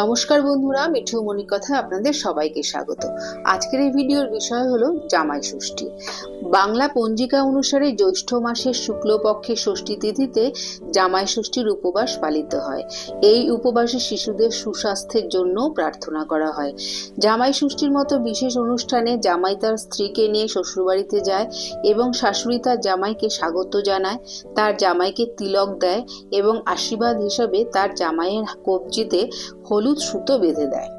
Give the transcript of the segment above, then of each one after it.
নমস্কার বন্ধুরা, মিঠু মনির কথায় আপনাদের সবাইকে স্বাগত। আজকের এই ভিডিওর বিষয় হলো জামাই ষষ্ঠী। বাংলা পঞ্জিকা অনুসারে জ্যৈষ্ঠ মাসের শুক্লপক্ষের ষষ্ঠী তিথিতে জামাই ষষ্ঠীর উপবাস পালিত হয়। এই উপবাসে শিশুদের সুস্বাস্থ্যের জন্য প্রার্থনা করা হয়। জামাই ষষ্ঠীর মতো বিশেষ অনুষ্ঠানে জামাই তার স্ত্রীকে নিয়ে শ্বশুরবাড়িতে যায় এবং শাশুড়ি তার জামাইকে স্বাগত জানায়, তার জামাইকে তিলক দেয় এবং আশীর্বাদ হিসাবে তার জামাইয়ের কবজিতে হলুদ সুতো বেঁধে দেয়।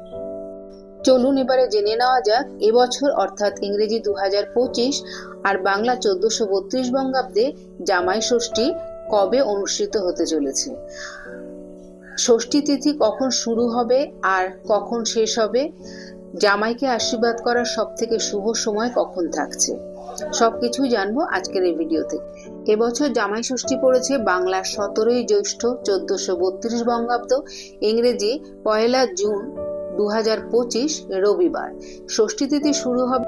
চলুন এবারে জেনে নেওয়া যাক এবছর অর্থাৎ ইংরেজি দু হাজার পঁচিশ আর বাংলা চোদ্দশো বত্রিশ বঙ্গাব্দে জামাই ষষ্ঠী কবে অনুষ্ঠিত হতে চলেছে? ষষ্ঠী তিথি কখন শুরু হবে আর কখন শেষ হবে? জামাইকে আশীর্বাদ করার সব থেকে শুভ সময় কখন থাকছে? সবকিছুই জানব আজকের এই ভিডিওতে। এবছর জামাই ষষ্ঠী পড়েছে বাংলার সতেরোই জ্যৈষ্ঠ, চোদ্দশো বত্রিশ বঙ্গাব্দ, ইংরেজি পয়লা জুন দু রবিবার। ষষ্ঠী তিথি শুরু হবে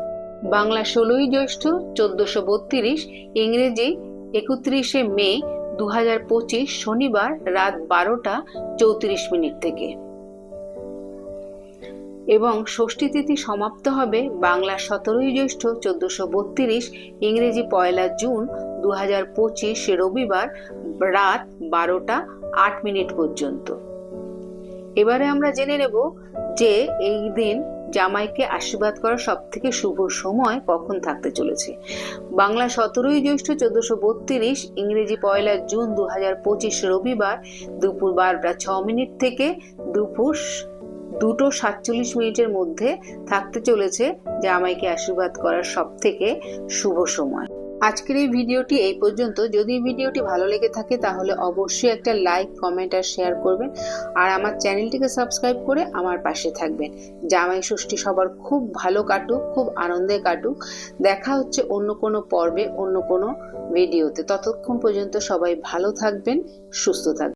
বাংলা ষোলোই জ্যৈষ্ঠ, চোদ্দশো বত্রিশ, ইংরেজি একত্রিশে মে দু শনিবার রাত বারোটা চৌত্রিশ মিনিট থেকে। এবং ষষ্ঠী তিথি সমাপ্ত হবে বাংলা সতেরোই জ্যৈষ্ঠ চোদ্দশো বত্রিশ ইংরেজি পয়লা জুন দু হাজার পঁচিশ রবিবার রাত বারোটা আট মিনিট পর্যন্ত। এবারে আমরা জেনে নেব যে এই দিন জামাইকে আশীর্বাদ করার সব থেকে শুভ সময় কখন থাকতে চলেছে। বাংলা সতেরোই জ্যৈষ্ঠ চোদ্দশো বত্রিশ ইংরেজি পয়লা জুন দু হাজার পঁচিশ রবিবার দুপুর বারোটা ছ মিনিট থেকে দুপুর দুটো সাতচল্লিশ মিনিটের মধ্যে থাকতে চলেছে জামাইকে আশীর্বাদ করার সব থেকে শুভ সময়। আজকের এই ভিডিওটি এই পর্যন্ত। যদি ভিডিওটি ভালো লেগে থাকে তাহলে অবশ্যই একটা লাইক, কমেন্ট আর শেয়ার করবেন। আর আমার চ্যানেলটিকে সাবস্ক্রাইব করে আমার পাশে থাকবেন। জামাই ষষ্ঠী সবার খুব ভালো কাটুক, খুব আনন্দে কাটুক। দেখা হচ্ছে অন্য কোনো পর্বে, অন্য কোনো ভিডিওতে। ততক্ষণ পর্যন্ত সবাই ভালো থাকবেন, সুস্থ থাকবেন।